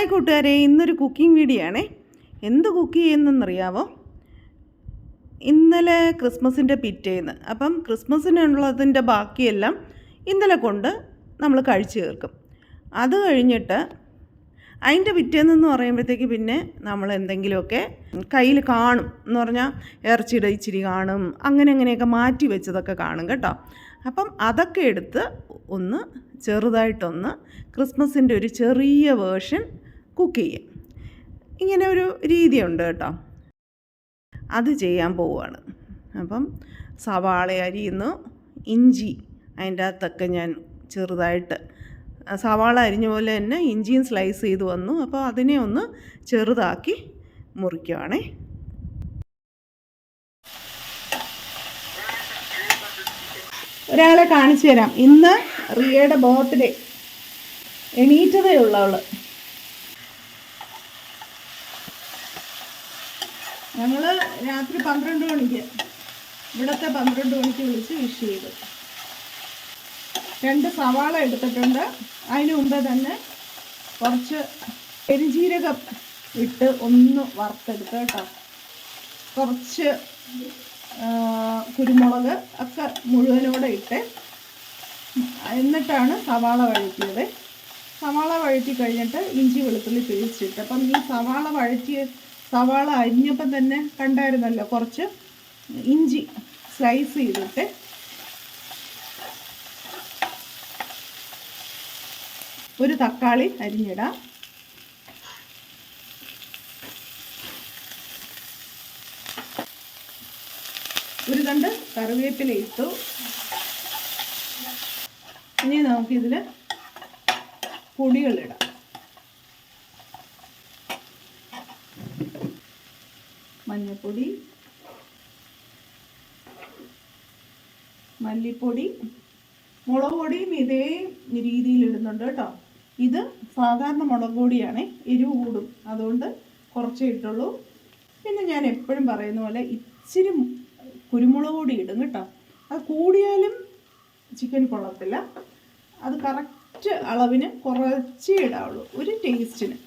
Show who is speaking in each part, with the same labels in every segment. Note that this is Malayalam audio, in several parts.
Speaker 1: ഹായ് കൂട്ടുകാരെ ഇന്നൊരു കുക്കിംഗ് വീഡിയോ ആണേ എന്ത് കുക്ക് ചെയ്യുന്നെന്നറിയാവോ? ഇന്നലെ ക്രിസ്മസിന്റെ പിറ്റേന്ന്. അപ്പം ക്രിസ്മസിനുള്ളതിന്റെ ബാക്കിയെല്ലാം ഇന്നലെ കൊണ്ട് നമ്മൾ കഴിച്ചു തീർക്കും. അത് കഴിഞ്ഞിട്ട് അതിന്റെ പിറ്റേന്നെന്ന് പറയുമ്പോഴത്തേക്ക് പിന്നെ നമ്മൾ എന്തെങ്കിലുമൊക്കെ കയ്യിൽ കാണും. എന്ന് പറഞ്ഞാൽ ഇറച്ചിയുടെ ഇച്ചിരി കാണും. അങ്ങനെ അങ്ങനെയൊക്കെ മാറ്റി വെച്ചതൊക്കെ കാണും കേട്ടോ. അപ്പം അതൊക്കെ എടുത്ത് ഒന്ന് ചെറുതായിട്ടൊന്ന് ക്രിസ്മസിന്റെ ഒരു ചെറിയ വേർഷൻ കുക്ക് ചെയ്യും. ഇങ്ങനെ ഒരു രീതിയുണ്ട് കേട്ടോ. അത് ചെയ്യാൻ പോവുകയാണ്. അപ്പം സവാള അരിയുന്നു ഇഞ്ചി അതിന്റെ അകത്തൊക്കെ ഞാൻ ചെറുതായിട്ട് സവാള അരിഞ്ഞ പോലെ തന്നെ ഇഞ്ചിയും സ്ലൈസ് ചെയ്ത് വന്നു. അപ്പോൾ അതിനെ ഒന്ന് ചെറുതാക്കി മുറിക്കുവാണേ. ഒരാളെ കാണിച്ചു തരാം. ഇന്ന് റിയയുടെ ബർത്ത്ഡേ എണീറ്റതേ ഉള്ളവൾ. ഞങ്ങൾ രാത്രി പന്ത്രണ്ട് മണിക്ക് ഇവിടുത്തെ പന്ത്രണ്ട് മണിക്ക് വിളിച്ച് വിഷ് ചെയ്തു. രണ്ട് സവാള എടുത്തിട്ടുണ്ട്. അതിന് മുമ്പേ തന്നെ കുറച്ച് പെരുജീരകം ഇട്ട് ഒന്ന് വറുത്തെടുത്ത് കേട്ടോ. കുറച്ച് കുരുമുളക് ഒക്കെ മുഴുവനോടെ ഇട്ട് എന്നിട്ടാണ് സവാള വഴറ്റിയത്. സവാള വഴറ്റി കഴിഞ്ഞിട്ട് ഇഞ്ചി വെളുത്തുള്ളി പേസ്റ്റിട്ട് അപ്പം ഈ സവാള വഴറ്റിയ സവാള അരിഞ്ഞപ്പം തന്നെ കണ്ടായിരുന്നല്ലോ കുറച്ച് ഇഞ്ചി സ്ലൈസ് ചെയ്തിട്ട്. ഒരു തക്കാളി അരിഞ്ഞിടാം. ഒരു കണ്ട് കറിവേപ്പില ഇട്ടു. ഇനി നമുക്കിതിൽ പൊടികളിടാം. മഞ്ഞൾപ്പൊടി മല്ലിപ്പൊടി മുളക് പൊടിയും ഇതേ രീതിയിൽ ഇടുന്നുണ്ട് കേട്ടോ. ഇത് സാധാരണ മുളക് പൊടിയാണ് എരിവ് കൂടും. അതുകൊണ്ട് കുറച്ചേ ഇട്ടുള്ളൂ. പിന്നെ ഞാൻ എപ്പോഴും പറയുന്ന പോലെ ഇച്ചിരി കുരുമുളക് പൊടി ഇടും കേട്ടോ. അത് കൂടിയാലും ചിക്കൻ കൊള്ളത്തില്ല. അത് കറക്റ്റ് അളവിന് കുറച്ചേ ഇടാവുള്ളൂ. ഒരു ടേസ്റ്റിന്.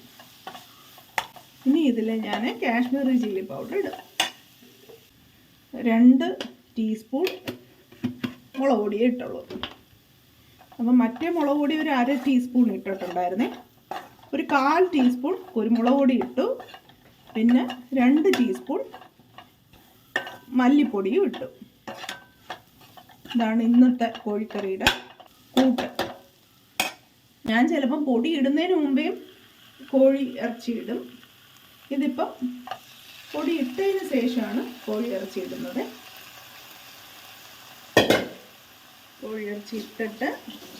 Speaker 1: ഇനി ഇതിൽ ഞാൻ കാശ്മീരി ചില്ലി പൗഡർ ഇടുക. രണ്ട് ടീസ്പൂൺ മുളക് പൊടിയേ ഇട്ടുള്ളൂ. അപ്പം മറ്റേ മുളക് പൊടി ഒരു അര ടീസ്പൂൺ ഇട്ടിട്ടുണ്ടായിരുന്നേ. ഒരു കാൽ ടീസ്പൂൺ കുരുമുളക് പൊടി ഇട്ടു. പിന്നെ രണ്ട് ടീസ്പൂൺ മല്ലിപ്പൊടിയും ഇട്ടു. ഇതാണ് ഇന്നത്തെ കോഴിക്കറിയുടെ കൂട്ട്. ഞാൻ ചിലപ്പം പൊടി ഇടുന്നതിന് മുമ്പേയും കോഴി ഇറച്ചി ഇടും. ഇതിപ്പം പൊടി ഇട്ടതിന് ശേഷമാണ് കോഴി ഇറച്ചി ഇടുന്നത്. കോഴി ഇറച്ചി ഇട്ടിട്ട്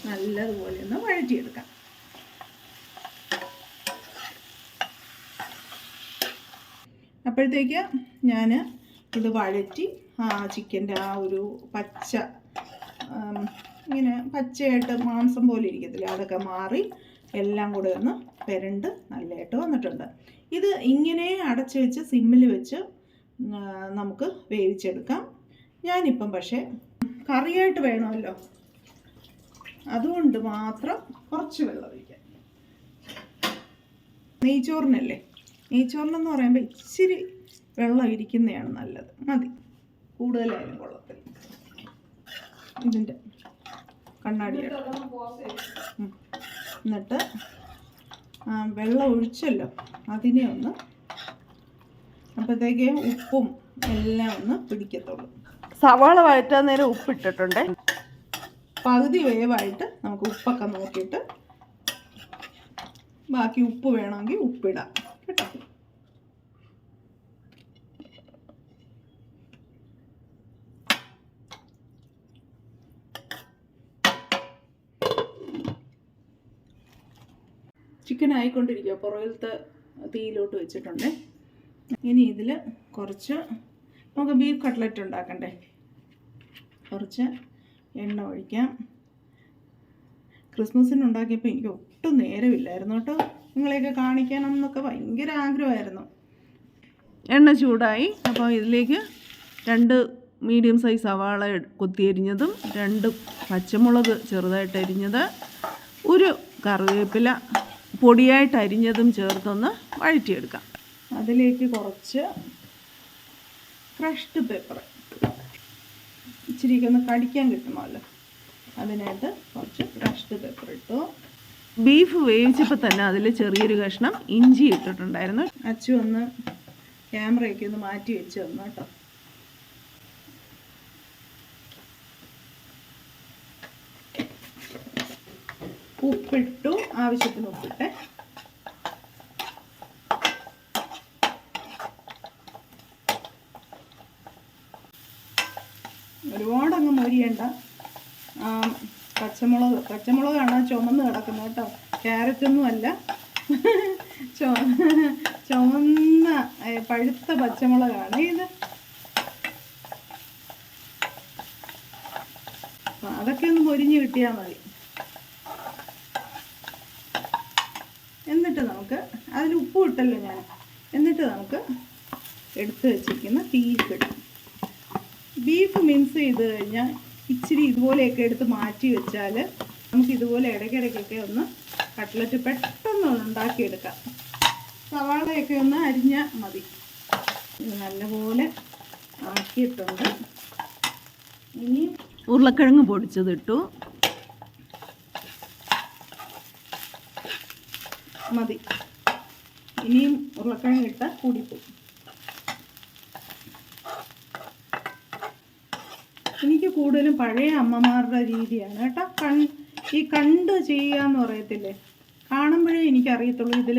Speaker 1: നല്ലതുപോലെ ഒന്ന് വഴറ്റിയെടുക്കാം. അപ്പോഴത്തേക്ക് ഞാൻ ഇത് വഴറ്റി ആ ചിക്കന്റെ ആ ഒരു പച്ച ഇങ്ങനെ പച്ചയായിട്ട് മാംസം പോലെ ഇരിക്കത്തില്ല? അതൊക്കെ മാറി എല്ലാം കൂടെ ഒന്ന് പെരണ്ട് നല്ലതായിട്ട് വന്നിട്ടുണ്ട്. ഇത് ഇങ്ങനെ അടച്ചു വെച്ച് സിമ്മിൽ വെച്ച് നമുക്ക് വേവിച്ചെടുക്കാം. ഞാനിപ്പം പക്ഷേ കറിയായിട്ട് വേണമല്ലോ. അതുകൊണ്ട് മാത്രം കുറച്ച് വെള്ളം ഒഴിക്കാം. നെയ്ച്ചോറിനല്ലേ? നെയ്ച്ചോറിനെന്ന് പറയുമ്പോൾ ഇച്ചിരി വെള്ളം ഇരിക്കുന്നതാണ് നല്ലത്. മതി. കൂടുതലായാലും കൊള്ളത്തില്ല. ഇതിന്റെ കണ്ണാടിയാണ്. എന്നിട്ട് വെള്ളം ഒഴിച്ചല്ലോ. അതിനെ ഒന്ന് അപ്പോഴത്തേക്ക് ഉപ്പും എല്ലാം ഒന്ന് പിടിക്കത്തുള്ളൂ. സവാള വഴറ്റാൻ നേരം ഉപ്പിട്ടിട്ടുണ്ട് പകുതി വേവായിട്ട് നമുക്ക് ഉപ്പൊക്കെ നോക്കിയിട്ട് ബാക്കി ഉപ്പ് വേണമെങ്കിൽ ഉപ്പിടാം. കേട്ടോ? ചിക്കൻ ആയിക്കൊണ്ടിരിക്കുക പുറകിലത്തെ തീയിലോട്ട് വെച്ചിട്ടുണ്ട്. ഇനി ഇതിൽ കുറച്ച് നമുക്ക് ബീഫ് കട്ട്ലറ്റ് ഉണ്ടാക്കണ്ടേ? കുറച്ച് എണ്ണ ഒഴിക്കാം. ക്രിസ്മസിന് ഉണ്ടാക്കിയപ്പോൾ എനിക്ക് ഒട്ടും നേരമില്ലായിരുന്നു കേട്ടോ. നിങ്ങളെയൊക്കെ കാണിക്കാനെന്നൊക്കെ ഭയങ്കര ആഗ്രഹമായിരുന്നു. എണ്ണ ചൂടായി. അപ്പോൾ ഇതിലേക്ക് രണ്ട് മീഡിയം സൈസ് സവാള കൊത്തിയരിഞ്ഞതും രണ്ട് പച്ചമുളക് ചെറുതായിട്ട് അരിഞ്ഞത് ഒരു കറിവേപ്പില പൊടിയായിട്ട് അരിഞ്ഞതും ചേർത്തൊന്ന് വഴറ്റിയെടുക്കാം. അതിലേക്ക് കുറച്ച് ക്രഷ്ഡ് പേപ്പർ ഇച്ചിരി ഒന്ന് കടിക്കാൻ കിട്ടുമല്ലോ. അതിനായിട്ട് കുറച്ച് ക്രഷ്ഡ് പേപ്പർ ഇട്ടു. ബീഫ് വേവിച്ചപ്പോൾ തന്നെ അതിൽ ചെറിയൊരു കഷ്ണം ഇഞ്ചി ഇട്ടിട്ടുണ്ടായിരുന്നു. അച്ചു ഒന്ന് ക്യാമറയൊക്കെ ഒന്ന് മാറ്റി വെച്ച് തന്നു കേട്ടോ. ഉപ്പിട്ടു ആവശ്യത്തിന് ഉപ്പിട്ടെ. ഒരുപാട് അങ്ങ് മൊരിയണ്ട പച്ചമുളക് പച്ചമുളകാണ് ചുമന്ന് കിടക്കുന്നത് കേട്ടോ. ക്യാരറ്റൊന്നും അല്ല. ചുമന്ന പഴുത്ത പച്ചമുളകാണ് ഇത്. അതൊക്കെ ഒന്ന് മൊരിഞ്ഞ് കിട്ടിയാൽ മതി എന്നിട്ട് നമുക്ക് അതിൽ ഉപ്പ് ഇട്ടല്ലോ ഞാൻ. എന്നിട്ട് നമുക്ക് എടുത്ത് വെച്ചിരിക്കുന്ന ബീഫ് ഇടാം. ബീഫ് മിൻസ് ചെയ്ത് കഴിഞ്ഞാൽ ഇച്ചിരി ഇതുപോലെയൊക്കെ എടുത്ത് മാറ്റി വെച്ചാൽ നമുക്ക് ഇതുപോലെ ഇടയ്ക്കിടയ്ക്കൊക്കെ ഒന്ന് കട്ട്ലറ്റ് പെട്ടെന്ന് ഉണ്ടാക്കിയെടുക്കാം സവാളയൊക്കെ ഒന്ന് അരിഞ്ഞാൽ മതി. ഇത് നല്ലപോലെ ആക്കിയിട്ടുണ്ട്. ഇനി ഉരുളക്കിഴങ്ങ് പൊടിച്ചതിട്ടു. മതി. ഇനിയും ഉരുളക്കിഴങ്ങ് ഇട്ടാൽ കൂടിപ്പോയി. എനിക്ക് കൂടുതലും പഴയ അമ്മമാരുടെ രീതിയാണ് കേട്ടോ. കൺ ഈ കണ്ട് ചെയ്യാന്ന് പറയത്തില്ലേ? കാണുമ്പോഴേ എനിക്കറിയത്തുള്ളൂ. ഇതിൽ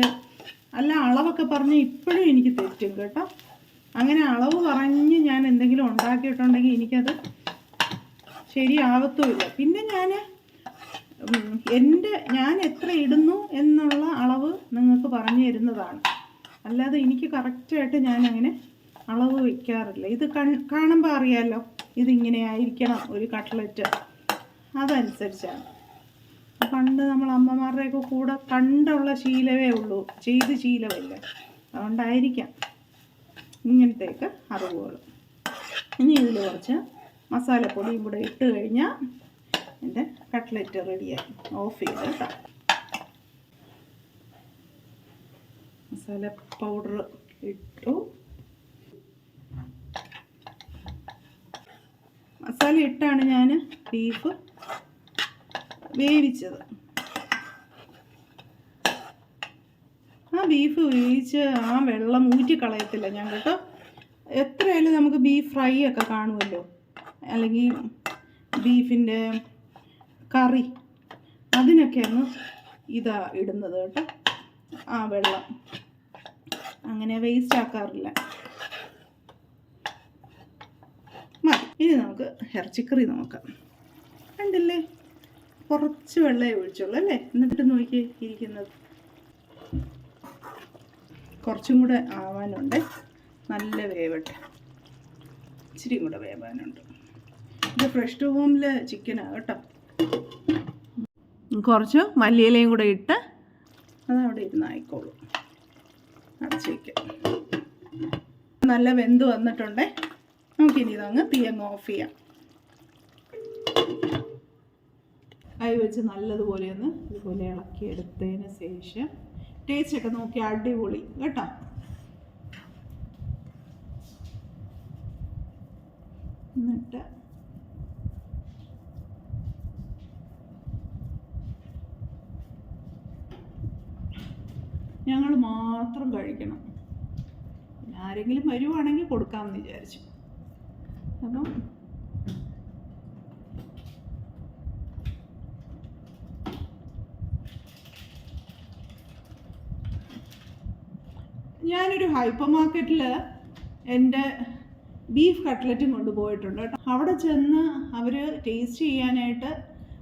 Speaker 1: അല്ല അളവൊക്കെ പറഞ്ഞ് ഇപ്പോഴും എനിക്ക് തെറ്റും കേട്ടോ. അങ്ങനെ അളവ് പറഞ്ഞ് ഞാൻ എന്തെങ്കിലും ഉണ്ടാക്കിയിട്ടുണ്ടെങ്കിൽ എനിക്കത് ശരിയാവത്തുമില്ല. പിന്നെ ഞാൻ എന്റെ ഞാൻ എത്ര ഇടുന്നു എന്നുള്ള അളവ് നിങ്ങൾക്ക് പറഞ്ഞു തരുന്നതാണ്. അല്ലാതെ എനിക്ക് കറക്റ്റായിട്ട് ഞാൻ അങ്ങനെ അളവ് വയ്ക്കാറില്ല ഇത് കാണുമ്പോൾ അറിയാമല്ലോ ഇതിങ്ങനെ ആയിരിക്കണം ഒരു കട്ട്ലറ്റ് അതനുസരിച്ചാണ്. പണ്ട് നമ്മൾ അമ്മമാരുടെയൊക്കെ കൂടെ കണ്ടുള്ള ശീലമേ ഉള്ളൂ. ചെയ്ത് ശീലമില്ല. അതുകൊണ്ടായിരിക്കാം ഇങ്ങനത്തെയൊക്കെ അറിവുകൾ. ഇനി ഇതിൽ കുറച്ച് മസാലപ്പൊടിയും കൂടെ ഇട്ട് കഴിഞ്ഞാൽ എന്റെ കട്ട്ലറ്റ് റെഡിയായി. ഓഫ് ചെയ്ത്. മസാല പൗഡർ ഇട്ടു. മസാല ഇട്ടാണ് ഞാൻ ബീഫ് വേവിച്ചത്. ആ ബീഫ് വേവിച്ച് ആ വെള്ളം ഊറ്റി കളയത്തില്ല ഞാൻ കേട്ടോ. എത്രയായാലും നമുക്ക് ബീഫ് ഫ്രൈ ഒക്കെ കാണുമല്ലോ. അല്ലെങ്കിൽ ബീഫിന്റെ കറി. അതിനൊക്കെയാണ് ഇതാ ഇടുന്നത് കേട്ടോ. ആ വെള്ളം. അങ്ങനെ വേസ്റ്റ് ആക്കാറില്ല. ഇനി നമുക്ക് ഇറച്ചിക്കറി നോക്കാം. കണ്ടില്ലേ? കുറച്ച് വെള്ളമേ ഒഴിച്ചുള്ളൂ അല്ലേ? എന്നിട്ട് നോക്കി ഇരിക്കുന്നത്. കുറച്ചും കൂടെ ആവാനുണ്ട്. നല്ല വേവട്ടെ. ഇച്ചിരി കൂടെ വേവാനുണ്ട്. ഇത് ഫ്രഷ് ടു ഹോമിലെ ചിക്കനാണ് കേട്ടോ. കുറച്ച് മല്ലിയിലയും കൂടെ ഇട്ട് അതവിടെ ഇരുന്ന് ആയിക്കോളൂ. അടച്ചു വയ്ക്കാം നല്ല വെന്ത് വന്നിട്ടുണ്ടേ. നമുക്കിനി ഇതങ്ങ് തീ അങ്ങ് ഓഫ് ചെയ്യാം. കൈ വെച്ച് നല്ലതുപോലെ ഒന്ന് ഇതുപോലെ ഇളക്കി എടുത്തതിന് ശേഷം ടേസ്റ്റ് ഒക്കെ നോക്കി അടിപൊളി. കേട്ടോ? എന്നിട്ട് ഞങ്ങൾ മാത്രം കഴിക്കണം. ആരെങ്കിലും വരുവാണെങ്കിൽ കൊടുക്കാമെന്ന് വിചാരിച്ചു. അപ്പം ഞാനൊരു ഹൈപ്പർ മാർക്കറ്റിൽ എന്റെ ബീഫ് കട്ട്ലറ്റും കൊണ്ടുപോയിട്ടുണ്ട് കേട്ടോ. അവിടെ ചെന്ന് അവർ ടേസ്റ്റ് ചെയ്യാനായിട്ട്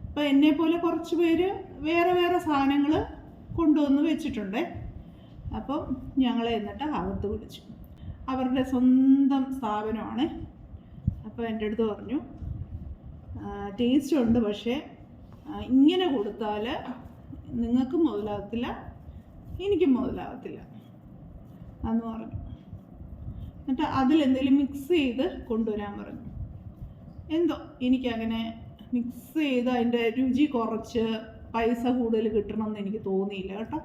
Speaker 1: ഇപ്പോൾ എന്നെ പോലെ കുറച്ച് പേര് വേറെ വേറെ സാധനങ്ങൾ കൊണ്ടുവന്ന് വെച്ചിട്ടുണ്ട്. അപ്പം ഞങ്ങളെ എന്നിട്ട് അകത്ത് വിളിച്ചു അവരുടെ സ്വന്തം സ്ഥാപനമാണ്. അപ്പോൾ എന്റെ അടുത്ത് പറഞ്ഞു ടേസ്റ്റ് ഉണ്ട് പക്ഷേ ഇങ്ങനെ കൊടുത്താൽ നിങ്ങൾക്കും മുതലാകത്തില്ല എനിക്കും മുതലാകത്തില്ല എന്ന് പറഞ്ഞു. എന്നിട്ട് അതിലെന്തെങ്കിലും മിക്സ് ചെയ്ത് കൊണ്ടുവരാൻ പറഞ്ഞു. എന്തോ എനിക്കങ്ങനെ മിക്സ് ചെയ്ത് അതിന്റെ രുചി കുറച്ച് പൈസ കൂടുതൽ കിട്ടണമെന്ന് എനിക്ക് തോന്നിയില്ല കേട്ടോ.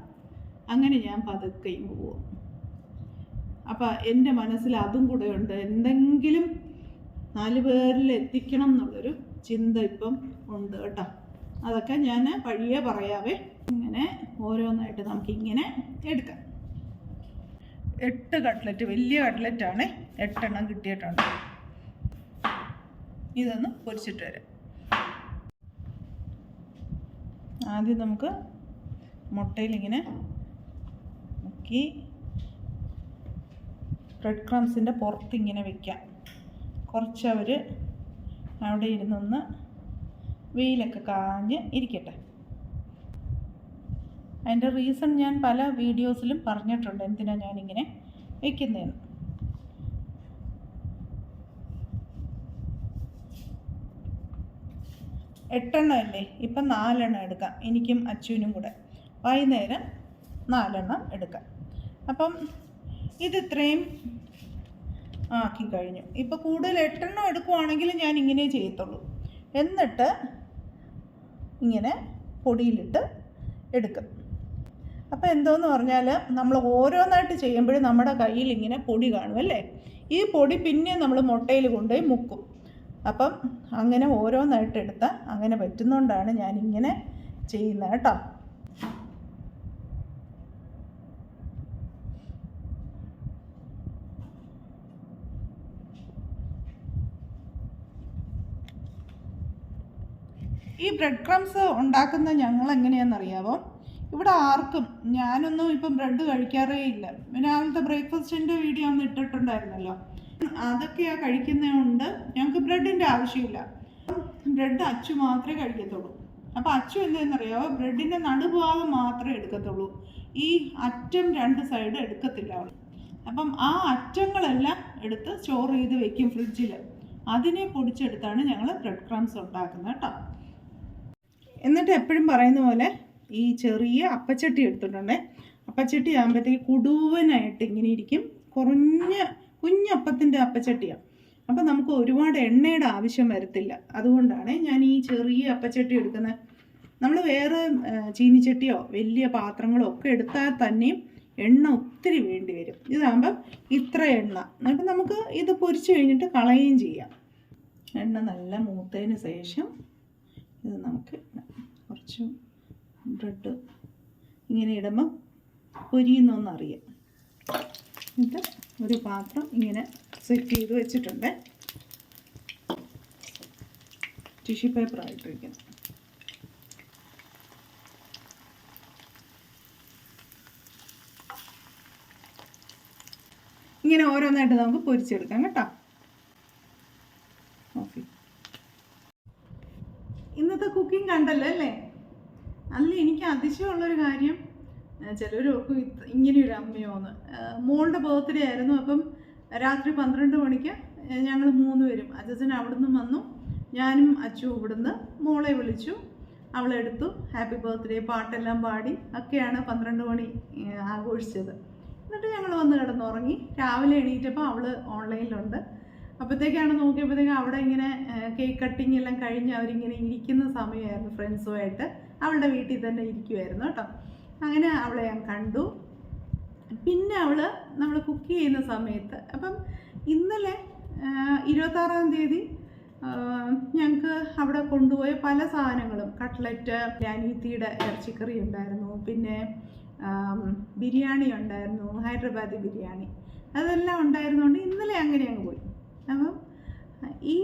Speaker 1: അങ്ങനെ ഞാൻ പതുക്കെ ഇങ്ങ് പോകും അപ്പം എന്റെ മനസ്സിൽ അതും കൂടെ ഉണ്ട് എന്തെങ്കിലും നാല് പേരിൽ എത്തിക്കണം എന്നുള്ളൊരു ചിന്ത ഇപ്പം ഉണ്ട് കേട്ടോ. അതൊക്കെ ഞാൻ വഴിയെ പറയാവേ. ഇങ്ങനെ ഓരോന്നായിട്ട് നമുക്കിങ്ങനെ എടുക്കാം. എട്ട് കട്ട്ലറ്റ് വലിയ കട്ട്ലറ്റാണ് എട്ടെണ്ണം കിട്ടിയിട്ടുണ്ട്. ഇതൊന്ന് പൊരിച്ചിട്ട് വരാം. ആദ്യം നമുക്ക് മുട്ടയിലിങ്ങനെ മുക്കി ബ്രെഡ് ക്രംസിന്റെ പുറത്ത് ഇങ്ങനെ വെക്കാം. കുറച്ചവർ അവിടെ ഇരുന്നൊന്ന് വെയിലൊക്കെ കാഞ്ഞ് ഇരിക്കട്ടെ. അതിന്റെ റീസൺ ഞാൻ പല വീഡിയോസിലും പറഞ്ഞിട്ടുണ്ട്. എന്തിനാണ് ഞാനിങ്ങനെ വെക്കുന്നതെന്ന് എട്ടെണ്ണം അല്ലേ? ഇപ്പം നാലെണ്ണം എടുക്കാം. എനിക്കും അച്ചുവിനും കൂടെ. വൈകുന്നേരം നാലെണ്ണം എടുക്കാം. അപ്പം ഇത് ഇത്രയും ആക്കി കഴിഞ്ഞു. ഇപ്പോൾ കൂടുതൽ എട്ടെണ്ണം എടുക്കുവാണെങ്കിൽ ഞാൻ ഇങ്ങനെ ചെയ്യത്തുള്ളൂ. എന്നിട്ട് ഇങ്ങനെ പൊടിയിലിട്ട് എടുക്കും. അപ്പോൾ എന്തോന്ന് പറഞ്ഞാൽ നമ്മൾ ഓരോന്നായിട്ട് ചെയ്യുമ്പോഴും നമ്മുടെ കയ്യിൽ ഇങ്ങനെ പൊടി കാണും അല്ലേ? ഈ പൊടി പിന്നെ നമ്മൾ മുട്ടയിൽ കൊണ്ടുപോയി മുക്കും. അപ്പം അങ്ങനെ ഓരോന്നായിട്ട് എടുത്താൽ അങ്ങനെ പറ്റുന്നതുകൊണ്ടാണ് ഞാനിങ്ങനെ ചെയ്യുന്നത് കേട്ടോ. ഈ ബ്രെഡ് ക്രംസ് ഉണ്ടാക്കുന്ന ഞങ്ങൾ എങ്ങനെയാണെന്നറിയാവോ ഇവിടെ ആർക്കും ഞാനൊന്നും ഇപ്പം ബ്രെഡ് കഴിക്കാറേ ഇല്ല. രാവിലത്തെ ബ്രേക്ക്ഫാസ്റ്റിന്റെ വീഡിയോ ഒന്ന് ഇട്ടിട്ടുണ്ടായിരുന്നല്ലോ. അതൊക്കെയാ കഴിക്കുന്നതുകൊണ്ട് ഞങ്ങൾക്ക് ബ്രെഡിന്റെ ആവശ്യമില്ല. ബ്രെഡ് അച്ചു മാത്രമേ കഴിക്കത്തുള്ളൂ. അപ്പോൾ അച്ചു എന്താണെന്നറിയാവോ? ബ്രെഡിന്റെ നടുഭാഗം മാത്രമേ എടുക്കത്തുള്ളൂ. ഈ അറ്റം രണ്ട് സൈഡ് എടുക്കത്തില്ല അവൾ അപ്പം ആ അറ്റങ്ങളെല്ലാം എടുത്ത് സ്റ്റോർ ചെയ്ത് വെക്കും ഫ്രിഡ്ജിൽ അതിനെ പൊടിച്ചെടുത്താണ് ഞങ്ങൾ ബ്രെഡ് ക്രംസ് ഉണ്ടാക്കുന്നത് കേട്ടോ. എന്നിട്ട് എപ്പോഴും പറയുന്ന പോലെ ഈ ചെറിയ അപ്പച്ചട്ടി എടുത്തിട്ടുണ്ടേ അപ്പച്ചട്ടി ആകുമ്പോഴത്തേക്ക് കുടുവനായിട്ട് ഇങ്ങനെ ഇരിക്കും. കുറഞ്ഞ കുഞ്ഞപ്പത്തിന്റെ അപ്പച്ചട്ടിയാണ് അപ്പം നമുക്ക് ഒരുപാട് എണ്ണയുടെ ആവശ്യം വരത്തില്ല. അതുകൊണ്ടാണ് ഞാൻ ഈ ചെറിയ അപ്പച്ചട്ടി എടുക്കുന്നത്. നമ്മൾ വേറെ ചീനിച്ചട്ടിയോ വലിയ പാത്രങ്ങളോ ഒക്കെ എടുത്താൽ തന്നെയും എണ്ണ ഒത്തിരി വേണ്ടി വരും. ഇതാകുമ്പം ഇത്ര എണ്ണ. എന്നിട്ട് നമുക്ക് ഇത് പൊരിച്ചു കഴിഞ്ഞിട്ട് കളയുകയും ചെയ്യാം. എണ്ണ നല്ല മൂത്തതിന് ശേഷം ഇത് നമുക്ക് കുറച്ച് ബ്രെഡ് ഇങ്ങനെ ഇടുമ്പം ഇടുമ്പോൾ പൊരിയുന്നൊന്നറിയാം. എന്നിട്ട് ഒരു പാത്രം ഇങ്ങനെ സെറ്റ് ചെയ്ത് വെച്ചിട്ടുണ്ട്. ടിഷ്യൂ പേപ്പർ ആയിട്ട് വയ്ക്കണം ഇങ്ങനെ ഓരോന്നായിട്ട് നമുക്ക് പൊരിച്ചെടുക്കാം കേട്ടോ ഓക്കെ ഇന്നത്തെ കുക്കിംഗ് കണ്ടല്ലോ അല്ലേ? അല്ല എനിക്ക് അതിശയമുള്ളൊരു കാര്യം. ചിലർ നോക്കും ഇങ്ങനെ ഒരു അമ്മയോന്ന് മോളുടെ ബർത്ത്ഡേ ആയിരുന്നു. അപ്പം രാത്രി പന്ത്രണ്ട് മണിക്ക് ഞങ്ങൾ മൂന്ന് പേരും അച്ഛൻ അവിടുന്ന് വന്നു. ഞാനും അച്ചു ഇവിടുന്ന് മോളെ വിളിച്ചു. അവളെടുത്തു ഹാപ്പി ബർത്ത്ഡേ പാട്ടെല്ലാം പാടി ഒക്കെയാണ് പന്ത്രണ്ട് മണി ആഘോഷിച്ചത്. എന്നിട്ട് ഞങ്ങൾ വന്ന് കിടന്നുറങ്ങി. രാവിലെ എണീറ്റപ്പോൾ അവൾ ഓൺലൈനിലുണ്ട് അപ്പോഴത്തേക്കാണ് നോക്കിയപ്പോഴത്തേക്കും അവിടെ ഇങ്ങനെ കേക്ക് കട്ടിങ് എല്ലാം കഴിഞ്ഞ് അവരിങ്ങനെ ഇരിക്കുന്ന സമയമായിരുന്നു ഫ്രണ്ട്സുമായിട്ട്. അവളുടെ വീട്ടിൽ തന്നെ ഇരിക്കുമായിരുന്നു കേട്ടോ. അങ്ങനെ അവളെ ഞാൻ കണ്ടു. പിന്നെ അവൾ നമ്മൾ കുക്ക് ചെയ്യുന്ന സമയത്ത് അപ്പം ഇന്നലെ ഇരുപത്താറാം തീയതി ഞങ്ങൾക്ക് അവിടെ കൊണ്ടുപോയ പല സാധനങ്ങളും കട്ട്ലറ്റ് അനീത്തിയുടെ ഇറച്ചിക്കറി ഉണ്ടായിരുന്നു പിന്നെ ബിരിയാണി ഉണ്ടായിരുന്നു ഹൈദരാബാദി ബിരിയാണി. അതെല്ലാം ഉണ്ടായിരുന്നുകൊണ്ട് ഇന്നലെ അങ്ങനെ അങ്ങ് പോയി. അപ്പം ഈ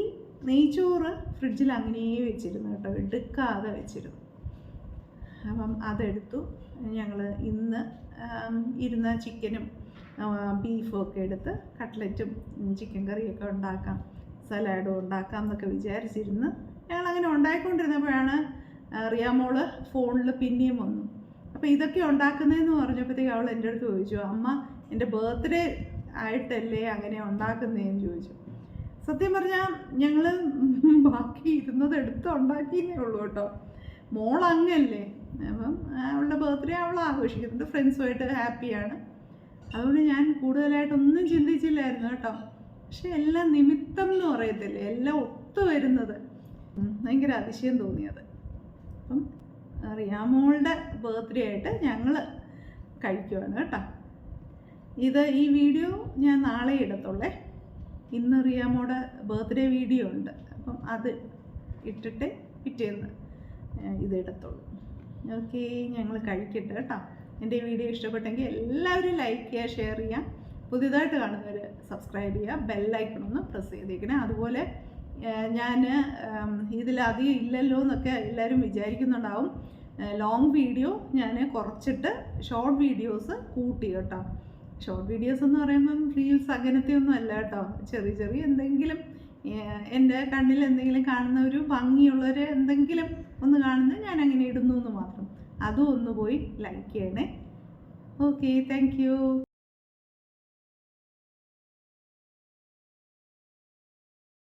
Speaker 1: നെയ്ച്ചോറ് ഫ്രിഡ്ജിൽ അങ്ങനെയേ വെച്ചിരുന്നു കേട്ടോ. എടുക്കാതെ വെച്ചിരുന്നു. അപ്പം അതെടുത്തു. ഞങ്ങൾ ഇന്ന് ഇരുന്ന ചിക്കനും ബീഫും ഒക്കെ എടുത്ത് കട്ട്ലറ്റും ചിക്കൻ കറിയൊക്കെ ഉണ്ടാക്കാം സലാഡും ഉണ്ടാക്കാം എന്നൊക്കെ വിചാരിച്ചിരുന്നു. ഞങ്ങൾ അങ്ങനെ ഉണ്ടായിക്കൊണ്ടിരുന്നപ്പോഴാണ് റിയാമോൾ ഫോണിൽ പിന്നെയും വന്നു. അപ്പോൾ ഇതൊക്കെ ഉണ്ടാക്കുന്നതെന്ന് പറഞ്ഞപ്പോഴത്തേക്ക് അവൾ എന്റെ അടുത്ത് ചോദിച്ചു അമ്മ എന്റെ ബർത്ത്ഡേ ആയിട്ടല്ലേ അങ്ങനെ ഉണ്ടാക്കുന്നതെന്ന് ചോദിച്ചു. സത്യം പറഞ്ഞാൽ ഞങ്ങൾ ബാക്കി ഇരുന്നത് എടുത്ത് ഉണ്ടാക്കിയേ ഉള്ളൂ കേട്ടോ. മോൾ അങ്ങല്ലേ? അപ്പം അവളുടെ ബർത്ത്ഡേ അവൾ ആഘോഷിക്കുന്നുണ്ട് ഫ്രണ്ട്സുമായിട്ട് ഹാപ്പിയാണ് അതുകൊണ്ട് ഞാൻ കൂടുതലായിട്ടൊന്നും ചിന്തിച്ചില്ലായിരുന്നു കേട്ടോ. പക്ഷെ എല്ലാം നിമിത്തം എന്ന് പറയത്തില്ലേ? എല്ലാം ഒത്തു വരുന്നത്. ഉം, ഭയങ്കര അതിശയം തോന്നിയത്. അപ്പം റിയാമോളുടെ ബർത്ത്ഡേ ആയിട്ട് ഞങ്ങൾ കഴിക്കുവാണ് കേട്ടോ. ഇത് ഈ വീഡിയോ ഞാൻ നാളെ ഇടത്തുള്ളേ. ഇന്ന് റിയാമോടെ ബർത്ത്ഡേ വീഡിയോ ഉണ്ട്. അപ്പം അത് ഇട്ടിട്ട് പിറ്റേന്ന് ഇതെടുത്തോളൂ ഓക്കെ ഞങ്ങൾ കഴിക്കട്ടെ കേട്ടോ. എന്റെ വീഡിയോ ഇഷ്ടപ്പെട്ടെങ്കിൽ എല്ലാവരും ലൈക്ക് ചെയ്യുക ഷെയർ ചെയ്യുക. പുതിയതായിട്ട് കാണുന്നവർ സബ്സ്ക്രൈബ് ചെയ്യുക ബെല്ലൈക്കൺ ഒന്ന് പ്രസ് ചെയ്തേക്കണേ. അതുപോലെ ഞാൻ ഇതിലധികം ഇല്ലല്ലോ എന്നൊക്കെ എല്ലാവരും വിചാരിക്കുന്നുണ്ടാവും. ലോങ് വീഡിയോ ഞാൻ കുറച്ചിട്ട് ഷോർട്ട് വീഡിയോസ് കൂട്ടി കേട്ടോ. ഷോർട്ട് വീഡിയോസ് എന്ന് പറയുമ്പം റീൽസ് അങ്ങനത്തെ ഒന്നും അല്ല കേട്ടോ. ചെറിയ ചെറിയ എന്തെങ്കിലും എന്റെ കണ്ണിൽ എന്തെങ്കിലും കാണുന്ന ഒരു ഭംഗിയുള്ളൊരു എന്തെങ്കിലും ഒന്ന് കാണുന്നത് ഞാൻ അങ്ങനെ ഇടുന്നു എന്ന് മാത്രം. അതും ഒന്ന് പോയി ലൈക്ക് ചെയ്യണേ. Okay thank